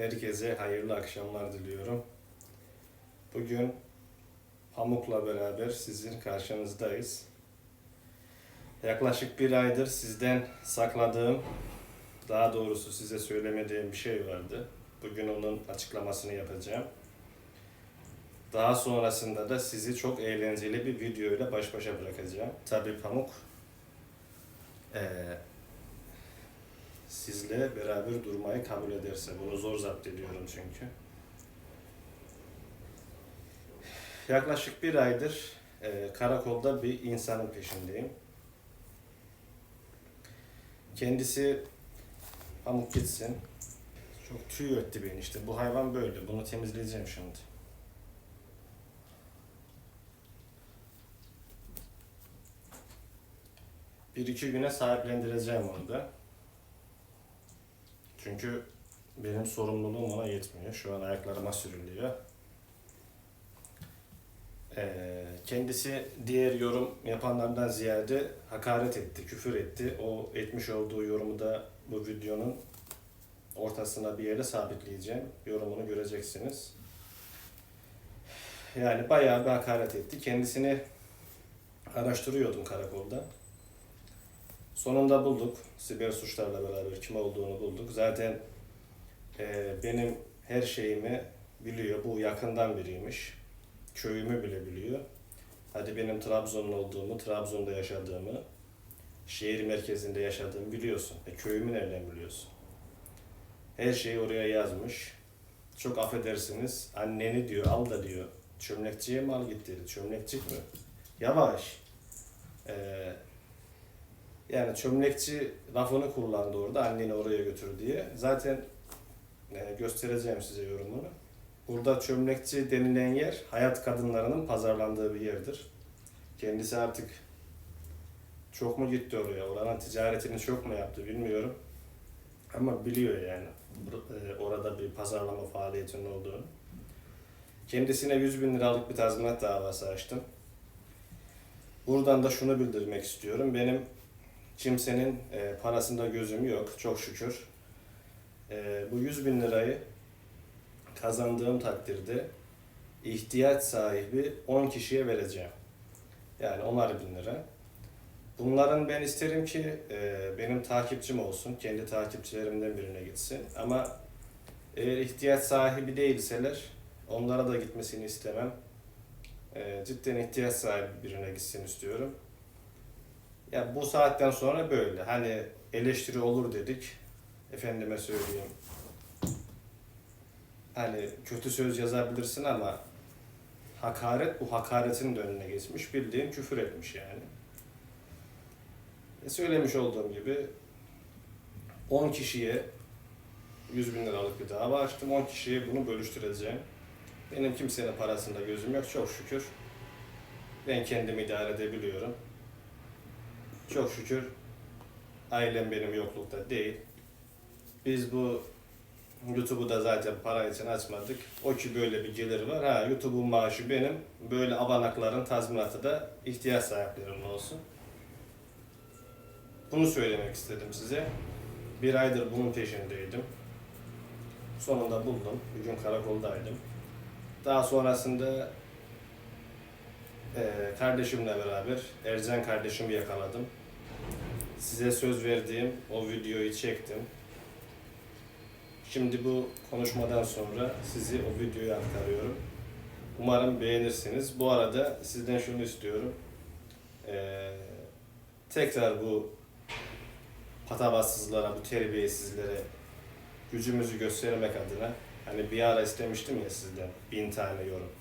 Herkese hayırlı akşamlar diliyorum. Bugün Pamuk'la beraber sizin karşınızdayız. Yaklaşık bir aydır sizden sakladığım, daha doğrusu size söylemediğim bir şey vardı. Bugün onun açıklamasını yapacağım. Daha sonrasında da sizi çok eğlenceli bir video ile baş başa bırakacağım. Tabii Pamuk sizle beraber durmayı kabul ederse. Bunu zor zapt ediyorum çünkü. Yaklaşık bir aydır eee, karakolda bir insanın peşindeyim. Kendisi Pamuk gitsin. Çok tüy öttü beni işte. Bu hayvan böyle. Bunu temizleyeceğim şimdi. Bir iki güne sahiplendireceğim onu da. Çünkü benim sorumluluğum ona yetmiyor. Şu an ayaklarıma sürülüyor. Ee, kendisi diğer yorum yapanlardan ziyade hakaret etti, küfür etti. O etmiş olduğu yorumu da bu videonun ortasına bir yere sabitleyeceğim. Yorumunu göreceksiniz. Yani bayağı bir hakaret etti. Kendisini araştırıyordum karakolda. Sonunda bulduk. Siber suçlarla beraber kim olduğunu bulduk. Zaten e, benim her şeyimi biliyor. Bu yakından biriymiş. Köyümü bile biliyor. Hadi benim Trabzonlu olduğumu, Trabzon'da yaşadığımı, şehir merkezinde yaşadığımı biliyorsun. E, köyümü nereden biliyorsun? Her şeyi oraya yazmış. Çok affedersiniz. Anneni diyor, al da diyor. Çömlekçiye mi al git dedi. Çömlekçik mi? Yavaş. Eee yani çömlekçi lafını kullandı orada anneni oraya götür diye. Zaten e, göstereceğim size yorumunu. Burada çömlekçi denilen yer hayat kadınlarının pazarlandığı bir yerdir. Kendisi artık çok mu gitti oraya, oranın ticaretini çok mu yaptı bilmiyorum. Ama biliyor yani e, orada bir pazarlama faaliyetinin olduğunu. Kendisine 100 bin liralık bir tazminat davası açtım. Buradan da şunu bildirmek istiyorum. Benim kimsenin e, parasında gözüm yok çok şükür. E, bu 100 bin lirayı kazandığım takdirde ihtiyaç sahibi 10 kişiye vereceğim. Yani 10'ar bin lira. Bunların ben isterim ki e, benim takipçim olsun, kendi takipçilerimden birine gitsin. Ama eğer ihtiyaç sahibi değilseler onlara da gitmesini istemem. E, cidden ihtiyaç sahibi birine gitsin istiyorum. Ya bu saatten sonra böyle. Hani eleştiri olur dedik. Efendime söyleyeyim. Hani kötü söz yazabilirsin ama hakaret bu hakaretin de önüne geçmiş. Bildiğin küfür etmiş yani. E söylemiş olduğum gibi 10 kişiye 100 bin liralık bir dava açtım. 10 kişiye bunu bölüştüreceğim. Benim kimsenin parasında gözüm yok çok şükür. Ben kendimi idare edebiliyorum. Çok şükür ailem benim yoklukta değil. Biz bu YouTube'u da zaten para için açmadık. O ki böyle bir gelir var. Ha YouTube'un maaşı benim. Böyle abanakların tazminatı da ihtiyaç sahiplerinin olsun. Bunu söylemek istedim size. Bir aydır bunun peşindeydim. Sonunda buldum. Bir gün karakoldaydım. Daha sonrasında eee, kardeşimle beraber Ercan kardeşimi yakaladım. Size söz verdiğim o videoyu çektim. Şimdi bu konuşmadan sonra sizi o videoyu aktarıyorum. Umarım beğenirsiniz. Bu arada sizden şunu istiyorum. Eee, tekrar bu patavatsızlara, bu terbiyesizlere gücümüzü göstermek adına hani bir ara istemiştim ya sizden bin tane yorum.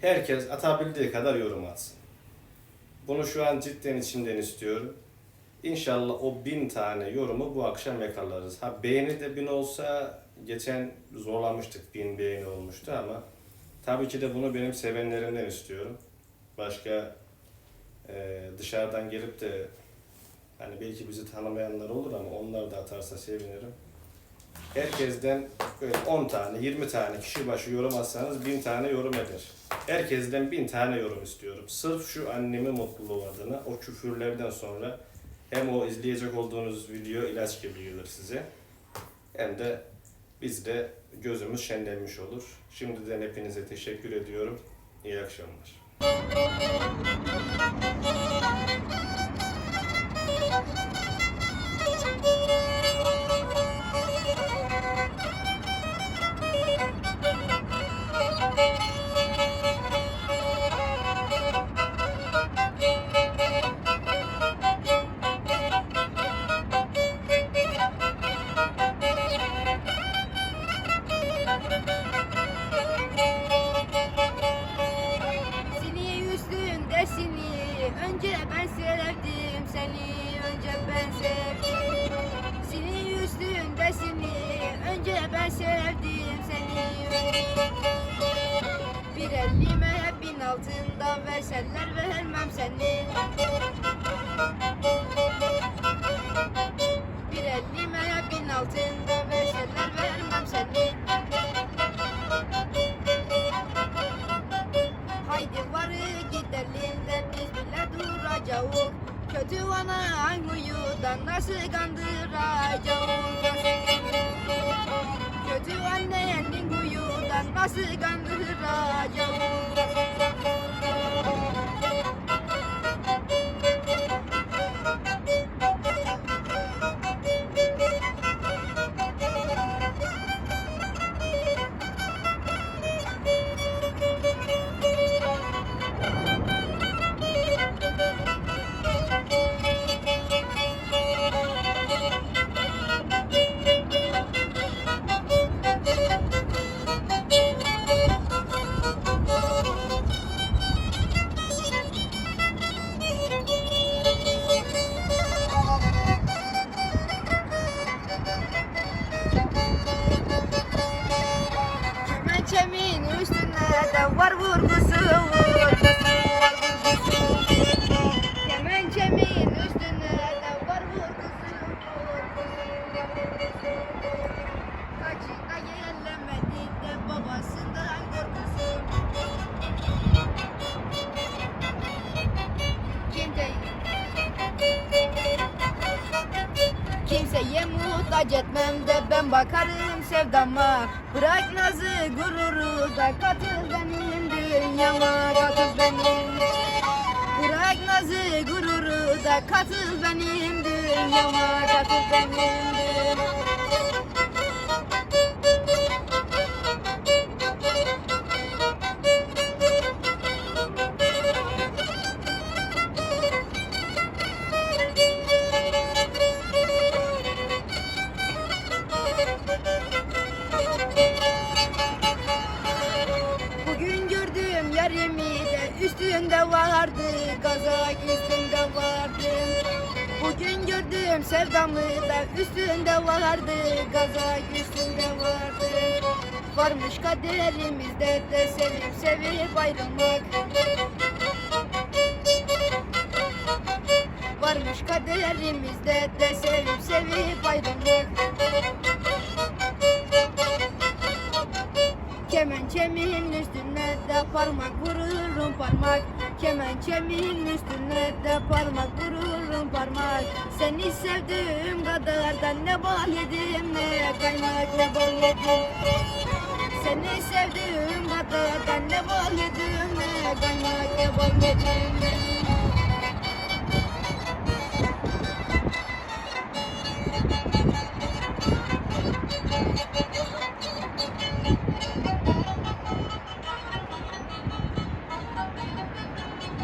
Herkes atabildiği kadar yorum atsın. Bunu şu an cidden içimden istiyorum. İnşallah o bin tane yorumu bu akşam yakalarız. Ha beğeni de bin olsa geçen zorlamıştık bin beğeni olmuştu ama tabii ki de bunu benim sevenlerimden istiyorum. Başka e, dışarıdan gelip de hani belki bizi tanımayanlar olur ama onlar da atarsa sevinirim. Herkesten böyle 10 tane, 20 tane kişi başı yorum atsanız 1000 tane yorum eder. Herkesten 1000 tane yorum istiyorum. Sırf şu annemin mutluluğu adına o küfürlerden sonra hem o izleyecek olduğunuz video ilaç gibi gelir size hem de biz de gözümüz şenlenmiş olur. Şimdiden hepinize teşekkür ediyorum. İyi akşamlar. Annenin huyudan nasıl kandıracağız Kimseye muhtaç etmem de ben bakarım sevdama. Bırak nazı gururu da katıl benim dünyama Katıl benim. Bırak nazı gururu da katıl benim dünyama Katıl benim. dünyama vardı Kazak üstünde vardı. Bugün gördüğüm sevdamı da üstünde vardı Kazak üstünde vardı. Varmış kaderimizde de sevip sevip ayrılmak. Varmış kaderimizde de sevip sevip ayrılmak. Kemençemin üstüne de parmak vururum parmak Kemençemin üstüne de parmak vururum parmak. Seni sevdiğim kadar da ne bal yedim ne kaymak ne bal yedim. Seni sevdiğim kadar da ne bal yedim ne kaymak ne bal yedim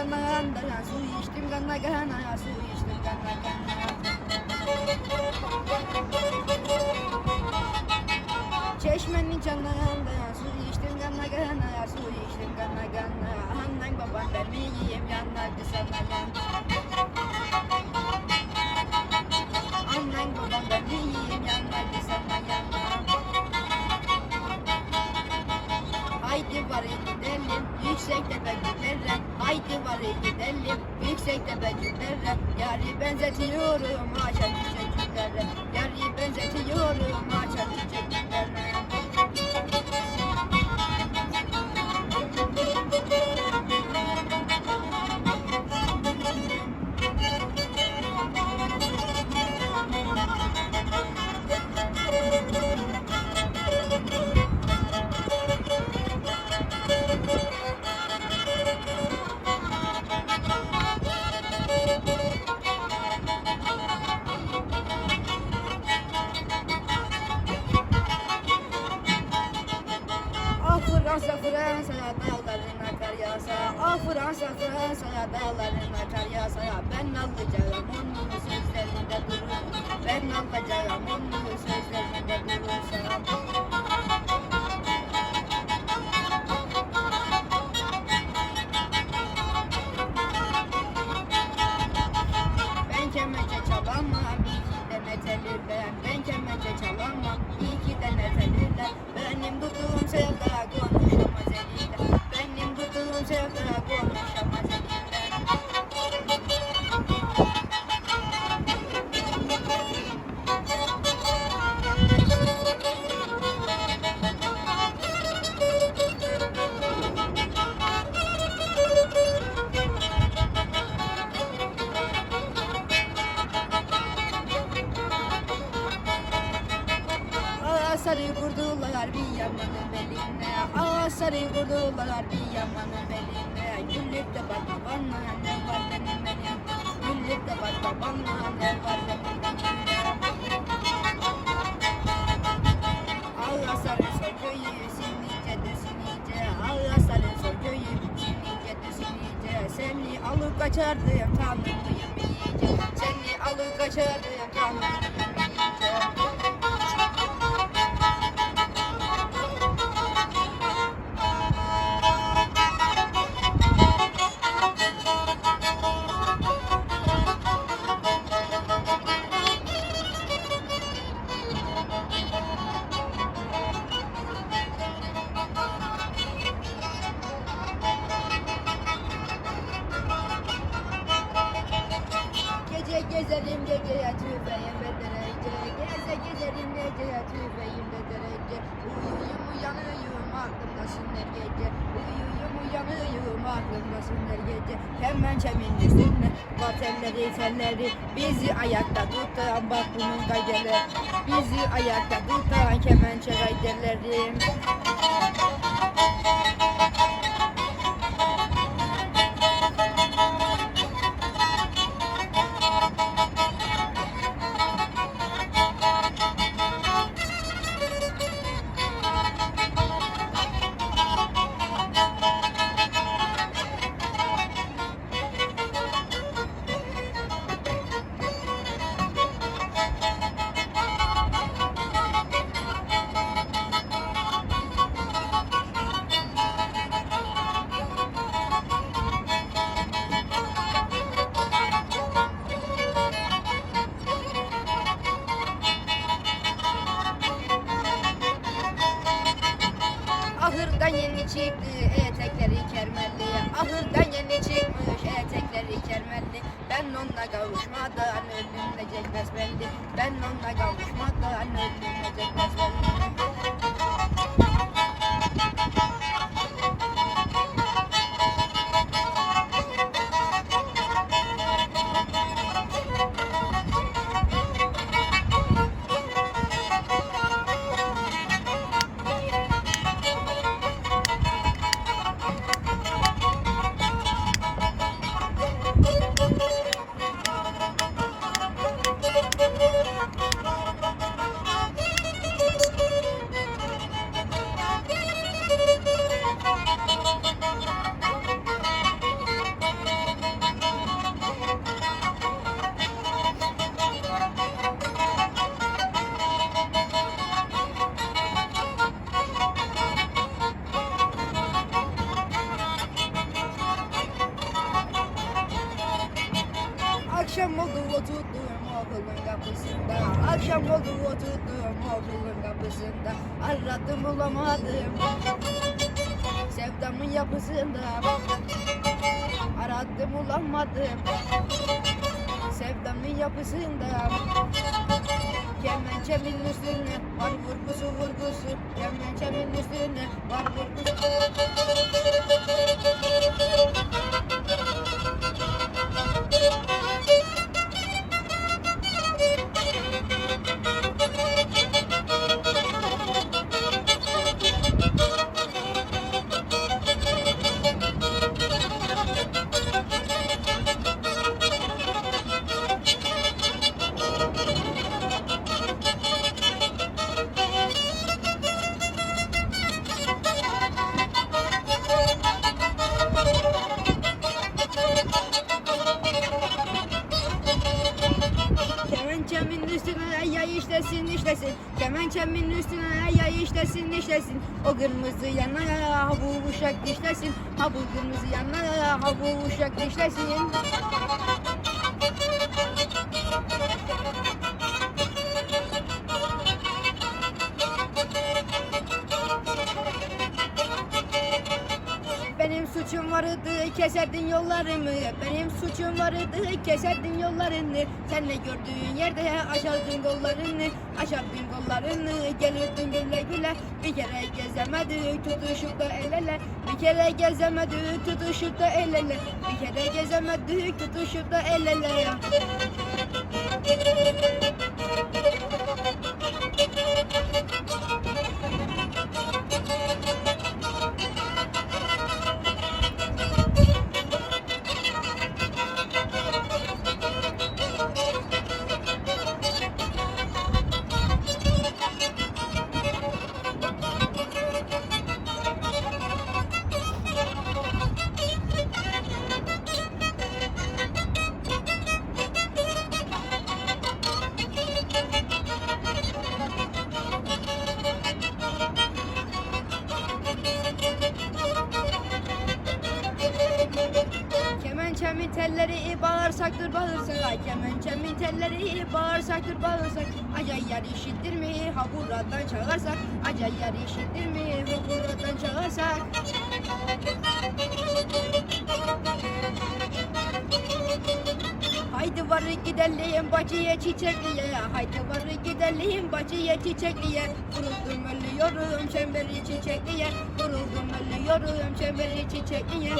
Gana su içtim gana gana Çeşmenin canına Su içtim kana kana Su içtim kana kana Annen baban ben iyiyim yanlardı sana yan Var gidelim yüksek tepecilere Yari benzetiyorum haşa çiçeklere Yari benzetiyorum haşa çiçeklere Fransa Fransa dağlarına kar yağsa Ah Fransa Fransa dağlarına kar yağsa Ben alacağım onun sözlerinde durur. Ben alacağım onun sözlerinde durursam yamanın beline Güllük de bak bana ne var benim benim Güllük de bak bana ne var benim Ağa sarı soyuyu sinicedir sinice Ağa sarı soyuyu sinicedir sinice Seni alıp kaçardım tanrıyım iyice Seni alıp kaçardım tanrıyım iyice her gece Hemen çemin üstüne bat elleri telleri Bizi ayakta tutan bak bunun gaydeleri. Bizi ayakta tutan kemençe gaydeleri yeni çıktı etekleri kermelli. Ahırdan yeni çıkmış etekleri kermelli. Ben onunla kavuşmadan ölümlecek besbelli Ben onunla kavuşmadan ölümlecek Akşam oldu oturdum okulun kapısında. Akşam oldu oturdum okulun kapısında. Aradım bulamadım. Sevdamın yapısında. Aradım bulamadım. Sevdamın yapısında. Kemençemin üstüne var vurgusu vurgusu. Kemençemin üstüne var vurgusu Kemençemin üstüne yay işlesin işlesin O kırmızı yana ha bu uşak dişlesin. Ha bu kırmızı yana ha bu uşak dişlesin keserdin yollarımı Benim suçum vardı. Keserdin yollarını Sen ne gördüğün yerde açardın kollarını Açardın kollarını. Gelirdin güle güle Bir kere gezemedik tutuşup da el ele. Bir kere gezemedik tutuşup da el ele. Bir kere gezemedik tutuşup da el ele. Kemençemin telleri bağırsaktır bağırsak Kemençemin telleri bağırsaktır bağırsak Acay yer işittir mi? Ha buradan çağırsak. Acay yer işittir mi? Ha buradan çağırsak. Haydi var gidelim bacıya çiçekliye. Haydi var gidelim bacıya çiçekliye. Vuruldum ölüyorum çemberi çiçekliye. Vuruldum ölüyorum çemberi çiçekliye